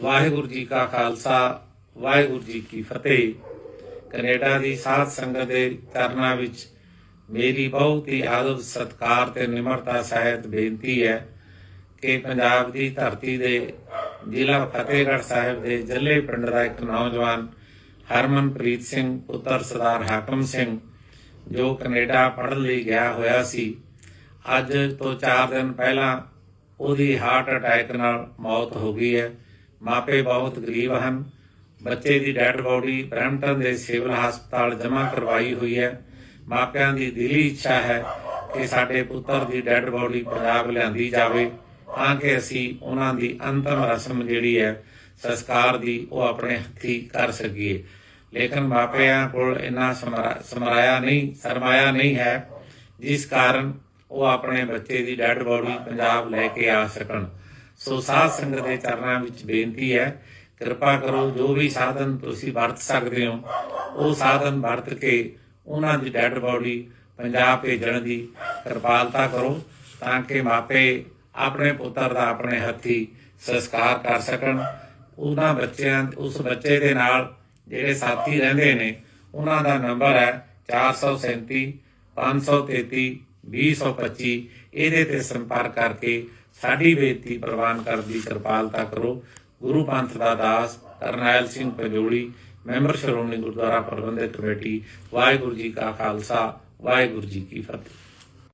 ਵਾਹਿਗੁਰੂ ਜੀ ਕਾ ਖਾਲਸਾ, ਵਾਹਿਗੁਰੂ ਜੀ ਕੀ ਫਤਿਹ। ਕੈਨੇਡਾ ਦੀ ਸਾਧ ਸੰਗਤ ਦੇ ਚਰਨਾਂ ਵਿੱਚ ਮੇਰੀ ਬਹੁਤ ਹੀ ਆਦਰ, ਸਤਕਾਰ ਤੇ ਨਿਮਰਤਾ ਸਹਿਤ ਬੇਨਤੀ ਹੈ ਕਿ ਪੰਜਾਬ ਦੀ ਧਰਤੀ ਦੇ ਜ਼ਿਲ੍ਹਾ ਫਤਿਹਗੜ੍ਹ ਸਾਹਿਬ ਦੇ ਜੱਲੇ ਪਿੰਡ ਦਾ ਇੱਕ ਨੌਜਵਾਨ ਹਰਮਨਪ੍ਰੀਤ ਸਿੰਘ, ਪੁੱਤਰ ਸਰਦਾਰ ਹਾਕਮ ਸਿੰਘ, ਜੋ ਕੈਨੇਡਾ ਪੜ੍ਹਨ ਲਈ ਗਿਆ ਹੋਇਆ ਸੀ, ਅੱਜ ਤੋਂ 4 ਦਿਨ ਪਹਿਲਾਂ ਉਹਦੀ ਹਾਰਟ ਅਟੈਕ ਨਾਲ ਮੌਤ ਹੋ ਗਈ ਹੈ। ਮਾਪੇ ਬਹੁਤ ਗਰੀਬ ਹਨ। ਬੱਚੇ ਦੀ ਡੈੱਡ ਬੋਡੀ ਬਰੈਂਪਟਨ ਦੇ ਸਿਵਲ ਹਸਪਤਾਲ ਜਮ੍ਹਾਂ ਕਰਵਾਈ ਹੋਈ ਹੈ। ਮਾਪਿਆਂ ਦੀ ਦਿਲੀ ਇੱਛਾ ਹੈ ਕਿ ਸਾਡੇ ਪੁੱਤਰ ਦੀ ਡੈੱਡ ਬੋਡੀ ਪੰਜਾਬ ਲਿਆਂਦੀ ਜਾਵੇ, ਤਾਂ ਕਿ ਅਸੀਂ ਉਹਨਾਂ ਦੀ ਅੰਤਮ ਰਸਮ ਜਿਹੜੀ ਹੈ, ਸੰਸਕਾਰ ਦੀ ਉਹ ਆਪਣੇ ਹੱਥੀ ਕਰ ਸਕੀਏ। ਲੇਕਿਨ ਮਾਪਿਆਂ ਕੋਲ ਇੰਨਾ ਸਮਰਾ- ਸਮਰਾਇਆ ਨਹੀਂ, ਸਰਮਾਇਆ ਨਹੀਂ ਹੈ, ਜਿਸ ਕਾਰਨ ਉਹ ਆਪਣੇ ਬੱਚੇ ਦੀ ਡੈਡ ਬੋਡੀ ਪੰਜਾਬ ਲੈ ਕੇ ਆ ਸਕਣ। ਸੋ ਸਾਧ ਸੰਗਤ ਦੇ ਚਰਨਾਂ ਵਿੱਚ ਬੇਨਤੀ ਹੈ, ਕਿਰਪਾ ਕਰੋ, ਜੋ ਵੀ ਸਾਧਨ ਤੁਸੀਂ ਵਰਤ ਸਕਦੇ ਹੋ, ਉਹ ਸਾਧਨ ਵਰਤ ਕੇ ਉਹਨਾਂ ਦੀ ਡੈੱਡ ਬੋਡੀ ਪੰਜਾਬ ਭੇਜਣ ਦੀ ਕਿਰਪਾਲਤਾ ਕਰੋ, ਤਾਂ ਕਿ ਮਾਪੇ ਆਪਣੇ ਪੁੱਤਰ ਦਾ ਆਪਣੇ ਹੱਥੀ ਸੰਸਕਾਰ ਕਰ ਸਕਣ। ਉਹਨਾਂ ਬੱਚਿਆਂ, ਉਸ ਬੱਚੇ ਦੇ ਨਾਲ ਜਿਹੜੇ ਸਾਥੀ ਰਹਿੰਦੇ ਨੇ, ਉਹਨਾਂ ਦਾ ਨੰਬਰ ਹੈ 437 533 2025 ਇਹਦੇ ਤੇ ਸੰਪਰਕ ਕਰਕੇ ਸਾਡੀ ਬੇਨਤੀ ਪ੍ਰਵਾਨ ਕਰਨ ਦੀ ਕਿਰਪਾਲਤਾ ਕਰੋ। ਗੁਰੂ ਪੰਥ ਦਾ ਦਾਸ ਕਰਨੈਲ ਸਿੰਘ ਪੰਜੋਲੀ, ਮੈਂਬਰ ਸ਼੍ਰੋਮਣੀ ਗੁਰਦੁਆਰਾ ਪ੍ਰਬੰਧਕ ਕਮੇਟੀ, ਵਾਹਿਗੁਰੂ ਜੀ ਕਾ ਖਾਲਸਾ, ਵਾਹਿਗੁਰੂ ਜੀ ਕੀ ਫਤਿਹ।